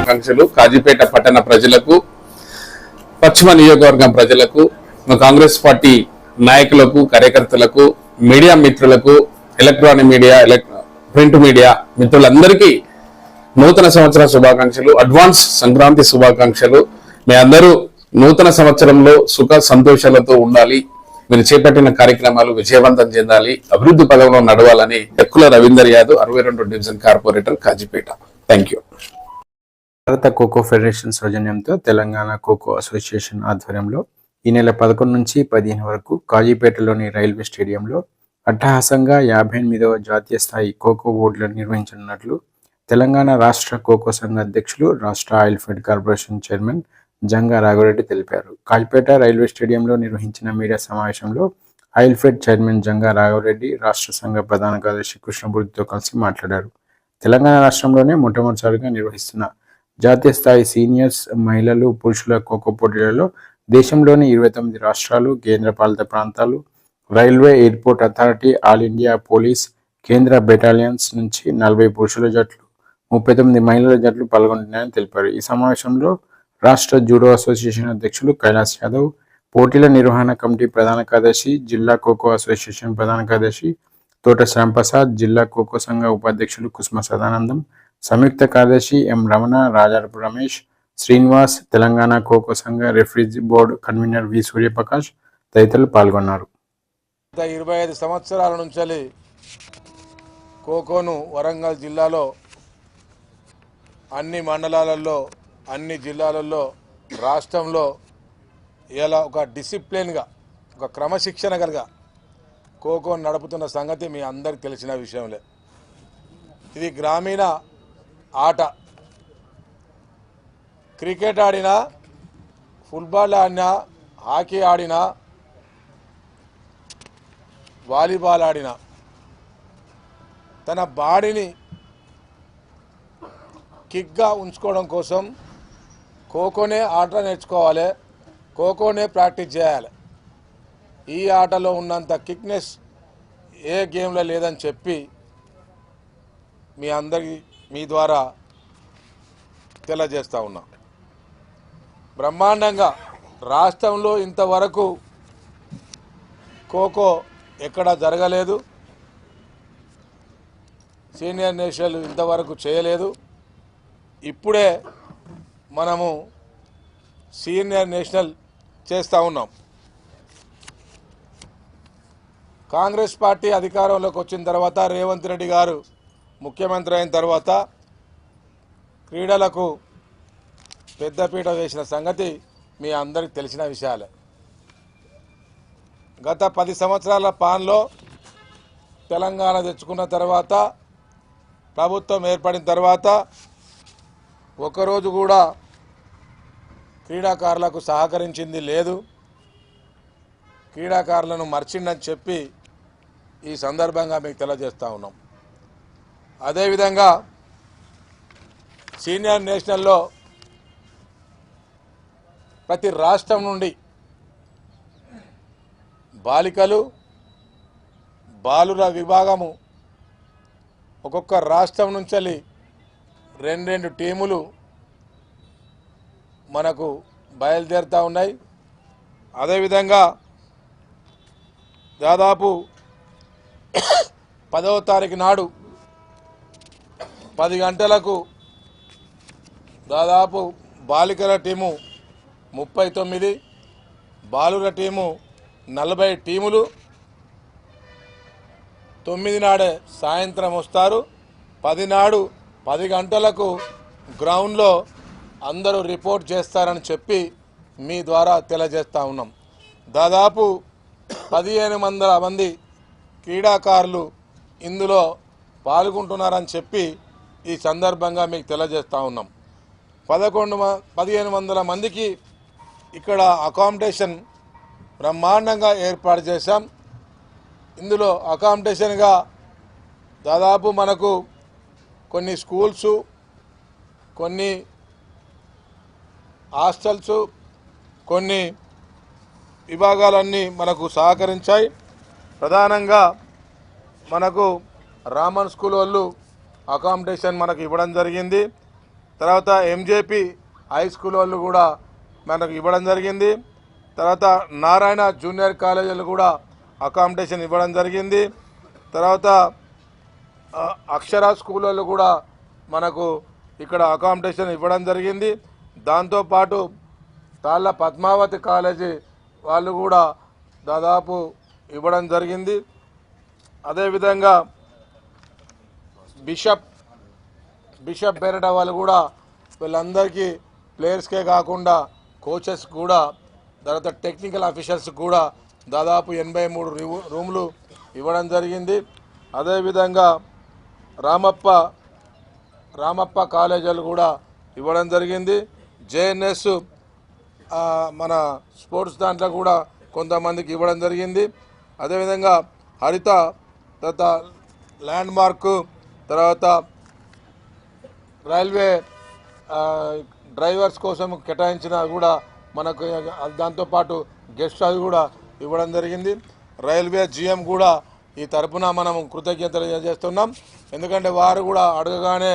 ఆకాంక్షలు కాజీపేట పట్టణ ప్రజలకు పశ్చిమ నియోజకవర్గం ప్రజలకు కాంగ్రెస్ పార్టీ నాయకులకు కార్యకర్తలకు మీడియా మిత్రులకు ఎలక్ట్రానిక్ మీడియా ప్రింట్ మీడియా మిత్రులందరికీ నూతన సంవత్సర శుభాకాంక్షలు అడ్వాన్స్ సంక్రాంతి శుభాకాంక్షలు. మీ అందరూ నూతన సంవత్సరంలో సుఖ సంతోషాలతో ఉండాలి. మీరు చేపట్టిన కార్యక్రమాలు విజయవంతం చెందాలి. అభివృద్ధి పదంలో నడవాలని ఎక్కుల రవీందర్ యాదవ్ అరవై రెండు division corporator Kazipet. Thank you Bharat kho kho federation సౌజన్యంతో తెలంగాణ ఖోఖో అసోసియేషన్ ఆధ్వర్యంలో ఈ నెల పదకొండు నుంచి పదిహేను వరకు కాజీపేటలోని రైల్వే స్టేడియంలో అట్టహాసంగా యాభై ఎనిమిదవ జాతీయ స్థాయి ఖోఖో బోర్డులను నిర్వహించనున్నట్లు తెలంగాణ రాష్ట్ర ఖోఖో సంఘ అధ్యక్షులు రాష్ట్ర oil fed corporation chairman Janga Raghava Reddy తెలిపారు. కాజీపేట రైల్వే స్టేడియంలో నిర్వహించిన మీడియా సమావేశంలో oil fed chairman Janga Raghava Reddy రాష్ట్ర సంఘ ప్రధాన కార్యదర్శి కృష్ణమూర్తితో కలిసి మాట్లాడారు. తెలంగాణ రాష్ట్రంలోనే మొట్టమొదటిసారిగా నిర్వహిస్తున్న జాతీయ స్థాయి సీనియర్స్ మహిళలు పురుషుల ఖోఖో పోటీలలో దేశంలోని ఇరవై తొమ్మిది రాష్ట్రాలు కేంద్రపాలిత ప్రాంతాలు railway airport authority all India police కేంద్ర బెటాలియన్స్ నుంచి నలభై పురుషుల జట్లు ముప్పై తొమ్మిది మహిళల జట్లు పాల్గొంటున్నాయని తెలిపారు. ఈ సమావేశంలో రాష్ట్ర జూడో అసోసియేషన్ అధ్యక్షులు కైలాస్ యాదవ్ పోటీల నిర్వహణ కమిటీ ప్రధాన కార్యదర్శి జిల్లా ఖోఖో అసోసియేషన్ ప్రధాన కార్యదర్శి తోట శ్యాంప్రసాద్ జిల్లా ఖోఖో సంఘ ఉపాధ్యక్షులు కుసుమ సదానందం సంయుక్త కార్యదర్శి ఎం రమణ రాజారపు రమేష్ శ్రీనివాస్ తెలంగాణ ఖోఖో సంఘ referees board convener V Suryaprakash తదితరులు పాల్గొన్నారు. గత ఇరవై ఐదు సంవత్సరాల నుంచి ఖోఖోను వరంగల్ జిల్లాలో అన్ని మండలాలలో అన్ని జిల్లాలలో రాష్ట్రంలో ఇలా ఒక డిసిప్లిన్గా ఒక క్రమశిక్షణ కలిగా ఖోఖో నడుపుతున్న సంగతి మీ అందరికి తెలిసిన విషయంలే. ఇది గ్రామీణ ఆట. క్రికెట్ ఆడినా ఫుట్బాల్ ఆడినా హాకీ ఆడినా వాలీబాల్ ఆడిన తన బాడీని కిక్గా ఉంచుకోవడం కోసం ఖోఖోనే ఆట నేర్చుకోవాలి. ఖోఖోనే ప్రాక్టీస్ చేయాలి. ఈ ఆటలో ఉన్నంత కిక్నెస్ ఏ గేమ్లో లేదని చెప్పి మీ అందరి మీ ద్వారా తెలియజేస్తా ఉన్నా. బ్రహ్మాండంగా రాష్ట్రంలో ఇంతవరకు ఖోఖో ఎక్కడ జరగలేదు. సీనియర్ నేషనల్ ఇంతవరకు చేయలేదు. ఇప్పుడే మనము సీనియర్ నేషనల్ చేస్తూ ఉన్నాం. కాంగ్రెస్ పార్టీ అధికారంలోకి వచ్చిన తర్వాత రేవంత్ రెడ్డి గారు ముఖ్యమంత్రి అయిన తర్వాత క్రీడలకు పెద్దపీట వేసిన సంగతి మీ అందరికి తెలిసిన విషయాలే. గత పది సంవత్సరాల పాన్లో తెలంగాణ తెచ్చుకున్న తర్వాత ప్రభుత్వం ఏర్పడిన తర్వాత ఒకరోజు కూడా క్రీడాకారులకు సహకరించింది లేదు. క్రీడాకారులను మర్చిండని చెప్పి ఈ సందర్భంగా మీకు తెలియజేస్తూ ఉన్నాం. అదేవిధంగా సీనియర్ నేషనల్లో ప్రతి రాష్ట్రం నుండి బాలికలు బాలుర విభాగము ఒక్కొక్క రాష్ట్రం నుంచి రెండు రెండు టీములు మనకు బయలుదేరుతూ ఉన్నాయి. అదేవిధంగా దాదాపు పదవ తారీఖు నాడు పది గంటలకు దాదాపు బాలికల టీము ముప్పై తొమ్మిది బాలుర టీము నలభై టీములు. తొమ్మిది నాడే సాయంత్రం వస్తారు. పది నాడు పది గంటలకు గ్రౌండ్లో అందరూ రిపోర్ట్ చేస్తారని చెప్పి మీ ద్వారా తెలియజేస్తా ఉన్నాం. దాదాపు పదిహేను వందల మంది క్రీడాకారులు ఇందులో పాల్గొంటున్నారని చెప్పి ఈ సందర్భంగా మీకు తెలియజేస్తూ ఉన్నాం. పదకొండు మ- పదిహేను వందల మందికి ఇక్కడ అకామిడేషన్ బ్రహ్మాండంగా ఏర్పాటు చేశాం. ఇందులో అకామిడేషన్గా దాదాపు మనకు కొన్ని స్కూల్స్ కొన్ని హాస్టల్స్ కొన్ని విభాగాలన్నీ మనకు సహకరించాయి. ప్రధానంగా మనకు రామన్ స్కూల్ వాళ్ళు అకామిడేషన్ మనకు ఇవ్వడం జరిగింది. తర్వాత ఎంజేపీ హై స్కూల్ వాళ్ళు కూడా మనకు ఇవ్వడం జరిగింది. తర్వాత నారాయణ జూనియర్ కాలేజీలు కూడా అకామిడేషన్ ఇవ్వడం జరిగింది. తర్వాత అక్షర స్కూల్ వాళ్ళు కూడా మనకు ఇక్కడ అకామిడేషన్ ఇవ్వడం జరిగింది. దాంతోపాటు తాళ్ళ పద్మావతి కాలేజీ వాళ్ళు కూడా దాదాపు ఇవ్వడం జరిగింది. అదేవిధంగా బిషప్ బిషప్ బెరట వాళ్ళు కూడా వీళ్ళందరికీ ప్లేయర్స్కే కాకుండా కోచెస్ కూడా తర్వాత టెక్నికల్ ఆఫీసర్స్ కూడా దాదాపు ఎనభై మూడు రూములు ఇవ్వడం జరిగింది. అదేవిధంగా రామప్ప రామప్ప కాలేజీలు కూడా ఇవ్వడం జరిగింది. జేఎన్ఎస్ మన స్పోర్ట్స్ దాంట్లో కూడా కొంతమందికి ఇవ్వడం జరిగింది. అదేవిధంగా హరిత తర్వాత ల్యాండ్ మార్కు తర్వాత రైల్వే డ్రైవర్స్ కోసం కేటాయించిన కూడా మనకు దాంతోపాటు గెస్ట్ హౌస్ కూడా ఇవ్వడం జరిగింది. రైల్వే జిఎం కూడా ఈ తరపున మనం కృతజ్ఞతలు చేస్తున్నాం ఎందుకంటే వారు కూడా అడగగానే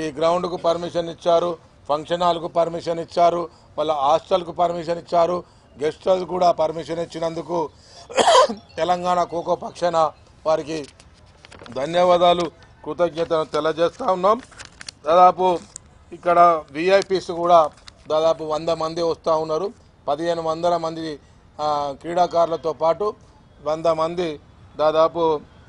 ఈ గ్రౌండ్కు పర్మిషన్ ఇచ్చారు ఫంక్షన్ హాల్కు పర్మిషన్ ఇచ్చారు వాళ్ళ హాస్టల్కు పర్మిషన్ ఇచ్చారు. గెస్ట్ హౌస్ కూడా పర్మిషన్ ఇచ్చినందుకు తెలంగాణ ఖోఖో పక్షాన వారికి ధన్యవాదాలు. కృతజ్ఞతను తెలియజేస్తా ఉన్నాం. దాదాపు ఇక్కడ విఐపీస్ కూడా దాదాపు వంద మంది వస్తూ ఉన్నారు. పదిహేను వందల మంది క్రీడాకారులతో పాటు వంద మంది దాదాపు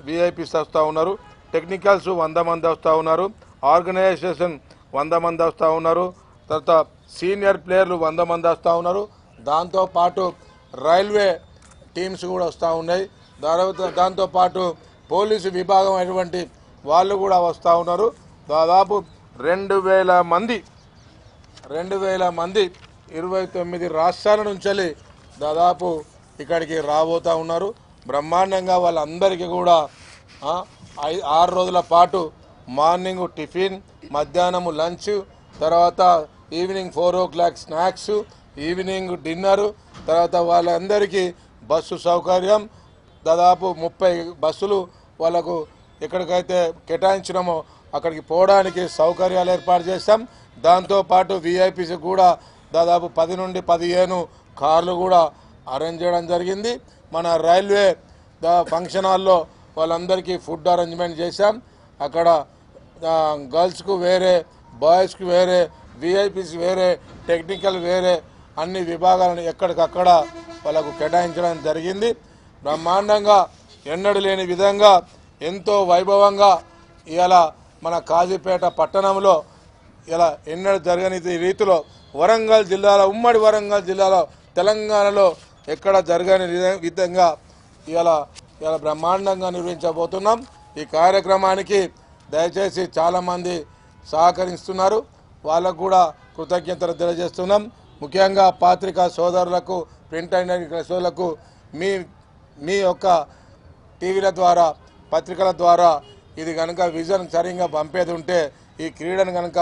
విఐపీస్ వస్తూ ఉన్నారు. టెక్నికల్స్ వంద మంది వస్తూ ఉన్నారు. ఆర్గనైజేషన్ వంద మంది వస్తూ ఉన్నారు. తర్వాత సీనియర్ ప్లేయర్లు వంద మంది వస్తూ ఉన్నారు. దాంతోపాటు రైల్వే టీమ్స్ కూడా వస్తూ ఉన్నాయి. దాదాపు దాంతోపాటు పోలీసు విభాగం అయినటువంటి వాళ్ళు కూడా వస్తూ ఉన్నారు. దాదాపు రెండు వేల మంది రెండు వేల మంది ఇరవై తొమ్మిది రాష్ట్రాల నుంచి దాదాపు ఇక్కడికి రాబోతూ ఉన్నారు. బ్రహ్మాండంగా వాళ్ళందరికీ కూడా ఆరు రోజుల పాటు మార్నింగ్ టిఫిన్ మధ్యాహ్నము లంచ్ తర్వాత evening four o'clock snacks evening dinner తర్వాత వాళ్ళందరికీ బస్సు సౌకర్యం దాదాపు ముప్పై బస్సులు వాళ్ళకు ఎక్కడికైతే కేటాయించినామో అక్కడికి పోవడానికి సౌకర్యాలు ఏర్పాటు చేస్తాం దాంతోపాటు విఐపీస్ కూడా దాదాపు పది నుండి పదిహేను కార్లు కూడా అరేంజ్ చేయడం జరిగింది. మన రైల్వే ఫంక్షన్ హాల్లో వాళ్ళందరికీ ఫుడ్ అరేంజ్మెంట్ చేశాం. అక్కడ గర్ల్స్కు వేరే బాయ్స్కి వేరే విఐపీస్ వేరే టెక్నికల్ వేరే అన్ని విభాగాలను ఎక్కడికక్కడ వాళ్ళకు కేటాయించడం జరిగింది. బ్రహ్మాండంగా ఎన్నడూ లేని విధంగా ఎంతో వైభవంగా ఇలా మన కాజీపేట పట్టణంలో ఇలా ఎన్నడూ జరగని రీతిలో వరంగల్ జిల్లాలో ఉమ్మడి వరంగల్ జిల్లాలో తెలంగాణలో ఎక్కడ జరగని విధంగా ఇలా ఇలా బ్రహ్మాండంగా నిర్వహించబోతున్నాం. ఈ కార్యక్రమానికి దయచేసి చాలామంది సహకరిస్తున్నారు. వాళ్ళకు కూడా కృతజ్ఞతలు తెలియజేస్తున్నాం. ముఖ్యంగా పాత్రికా సోదరులకు ప్రింట్ అండ్ సోదరులకు మీ మీ యొక్క టీవీల ద్వారా పత్రికల ద్వారా ఇది కనుక విజన్ సరిగ్గా పంపేది ఉంటే ఈ క్రీడను కనుక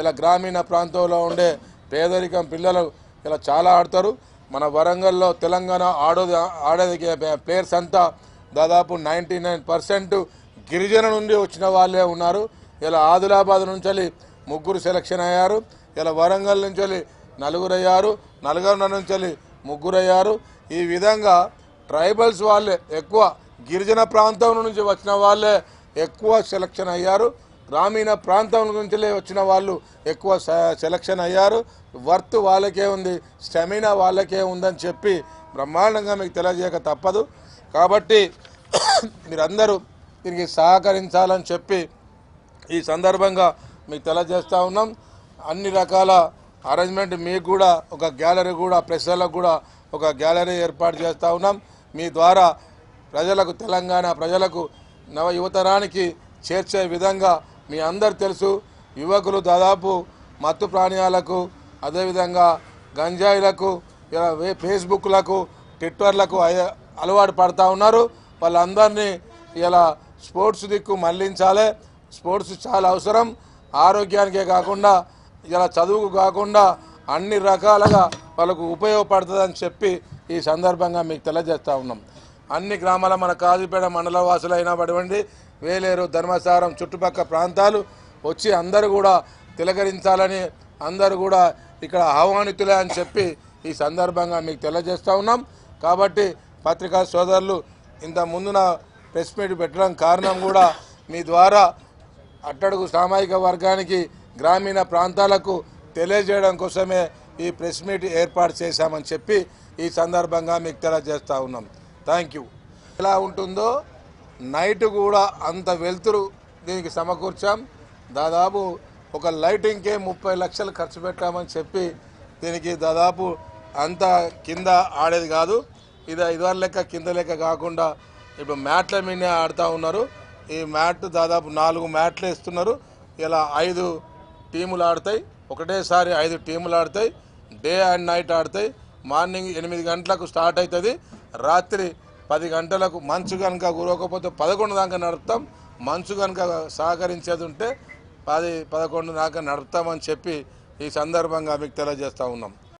ఇలా గ్రామీణ ప్రాంతంలో ఉండే పేదరికం పిల్లలు ఇలా చాలా ఆడతారు. మన వరంగల్లో తెలంగాణ ఆడో ఆడేది ప్లేయర్స్ అంతా దాదాపు నైంటీ నైన్ పర్సెంట్ గిరిజన నుండి వచ్చిన వాళ్ళే ఉన్నారు. ఇలా ఆదిలాబాద్ నుంచి ముగ్గురు సెలక్షన్ అయ్యారు. ఇలా వరంగల్ నుంచి నలుగురు అయ్యారు నలుగురు నుంచి ముగ్గురు అయ్యారు ఈ విధంగా ట్రైబల్స్ వాళ్ళే ఎక్కువ గిరిజన ప్రాంతం నుంచి వచ్చిన వాళ్ళే ఎక్కువ సెలక్షన్ అయ్యారు. గ్రామీణ ప్రాంతం నుంచి వచ్చిన వాళ్ళు ఎక్కువ సెలక్షన్ అయ్యారు. వర్త్ వాళ్ళకే ఉంది స్టెమినా వాళ్ళకే ఉందని చెప్పి బ్రహ్మాండంగా మీకు తెలియజేయక తప్పదు. కాబట్టి మీరందరూ దీనికి సహకరించాలని చెప్పి ఈ సందర్భంగా మీకు తెలియజేస్తూ ఉన్నాం. అన్ని రకాల అరేంజ్మెంట్ మీకు కూడా ఒక గ్యాలరీ కూడా ప్రెస్లకు కూడా ఒక గ్యాలరీ ఏర్పాటు చేస్తూ ఉన్నాం. మీ ద్వారా ప్రజలకు తెలంగాణ ప్రజలకు నవ యువతరానికి చేర్చే విధంగా మీ అందరు తెలుసు. యువకులు దాదాపు మత్తు ప్రాణాలకు అదేవిధంగా గంజాయిలకు ఇలా వే- ఫేస్బుక్లకు ట్విట్టర్లకు అలవాటు పడతా ఉన్నారు. వాళ్ళందరినీ ఇలా స్పోర్ట్స్ దిక్కు మళ్ళించాలి. స్పోర్ట్స్ చాలా అవసరం. ఆరోగ్యానికే కాకుండా ఇలా చదువుకు కాకుండా అన్ని రకాలుగా వాళ్ళకు ఉపయోగపడుతుందని చెప్పి ఈ సందర్భంగా మీకు తెలియజేస్తా ఉన్నాం. అన్ని గ్రామాల మన కాజుపేట మండల వాసులైన పడివండి. వేలేరు ధర్మసారం చుట్టుపక్కల ప్రాంతాలు వచ్చి అందరూ కూడా తిలకరించాలని అందరూ కూడా ఇక్కడ ఆహ్వానితులే అని చెప్పి ఈ సందర్భంగా మీకు తెలియజేస్తూ ఉన్నాం. కాబట్టి పత్రికా సోదరులు ఇంత ముందున ప్రెస్ మీట్ పెట్టడం కారణం కూడా మీ ద్వారా అట్టడుగు సామాజిక వర్గానికి గ్రామీణ ప్రాంతాలకు తెలియజేయడం కోసమే ఈ ప్రెస్ మీట్ ఏర్పాటు చేశామని చెప్పి ఈ సందర్భంగా మీకు తెలియజేస్తూ ఉన్నాం. Thank you. ఎలా ఉంటుందో నైట్ కూడా అంత వెలుతురు దీనికి సమకూర్చాం. దాదాపు ఒక లైటింగ్కే ముప్పై లక్షలు ఖర్చు పెట్టామని చెప్పి దీనికి దాదాపు అంత కింద ఆడేది కాదు. ఇది ఇదివర లెక్క కింద లెక్క కాకుండా ఇప్పుడు మ్యాట్ల మీద ఆడుతూ ఉన్నారు. ఈ మ్యాట్ దాదాపు నాలుగు మ్యాట్లు వేస్తున్నారు. ఇలా ఐదు టీములు ఆడతాయి. ఒకటేసారి ఐదు టీములు ఆడతాయి. డే అండ్ నైట్ ఆడతాయి. మార్నింగ్ ఎనిమిది గంటలకు స్టార్ట్ అవుతుంది. రాత్రి పది గంటలకు మంచు కనుక కురవకపోతే పదకొండు దాకా నడుపుతాం. మంచు కనుక సహకరించేది ఉంటే పది పదకొండు దాకా నడుపుతామని చెప్పి ఈ సందర్భంగా మీకు తెలియజేస్తూ ఉన్నాం.